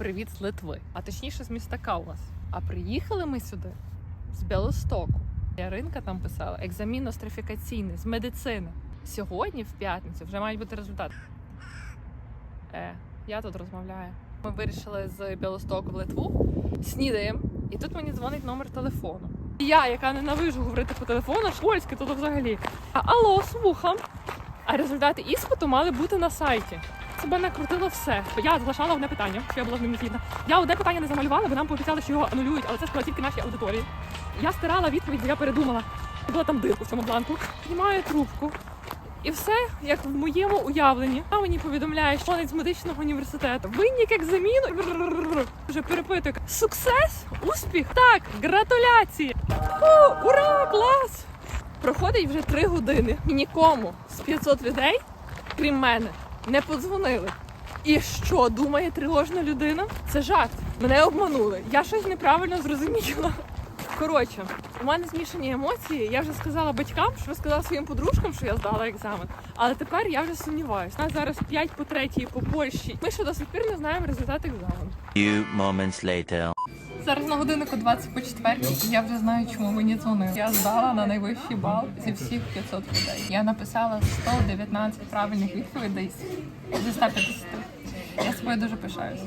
привіт з Литви, а точніше з міста Каулас. А приїхали ми сюди з Білостоку. Яринка там писала екзамін нострифікаційний з медицини. Сьогодні, в п'ятницю, вже мають бути результати. Е, я тут розмовляю. Ми вирішили з Білостоку в Литву, снідаємо, і тут мені дзвонить номер телефону. Я, яка ненавижу говорити по телефону, польське тут взагалі. А, алло, слухам. А результати іспиту мали бути на сайті. Себе накрутило все. Я залишала одне питання, що я була з ним не згідна. Я одне питання не замалювала, бо нам пообіцяли, що його анулюють, але це сказали тільки нашій аудиторії. Я стирала відповідь, бо я передумала. Була там дирку в цьому бланку. Знімаю трубку. І все, як в моєму уявленні. А мені повідомляє, що з медичного університету. Винник екзаміну. Вже перепитую. Суксес? Успіх? Так, гратуляції! Фу, ура, клас! Проходить вже три години. Нікому з 500 людей, крім мене, не подзвонили. І що думає тривожна людина? Це жарт. Мене обманули. Я щось неправильно зрозуміла. Коротше, у мене змішані емоції. Я вже сказала батькам, що сказала своїм подружкам, що я здала екзамен. Але тепер я вже сумніваюся. Нас зараз 5 по 3 по Польщі. Ми ще до сих пір не знаємо результат екзамену. Few moments later. Зараз на годиннику 20 по 4, і я вже знаю, чому мені дзвонили. Я здала на найвищий бал зі всіх 500 людей. Я написала 119 правильних відповідей зі 150. Я собою дуже пишаюся.